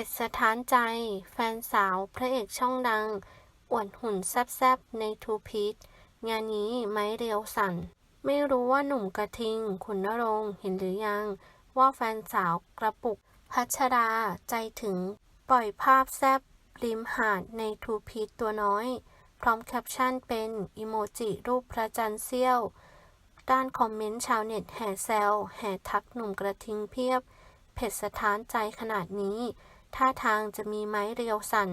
ผ็ดสะท้านใจ แฟนสาวพระเอกช่องดัง อวดหุ่นแซ่บๆ ในทูพีทงานนี้ไม้เรียวสั่น ไม่รู้ว่าหนุ่มกระทิง ขุนนรงเห็นหรือยัง ว่าแฟนสาวกระปุก พัชราใจถึง ปล่อยภาพแซบริมหาดในทูพีทตัวน้อย พร้อมแคปชั่นเป็นอิโมจิรูปพระจันทร์เสี้ยว ด้านคอมเมนต์ชาวเน็ตแห่แซวแห่ทักหนุ่มกระทิงเพียบเผ็ดสะท้านใจขนาดนี้ ท่าทางจะมีไม้เรียวสั่น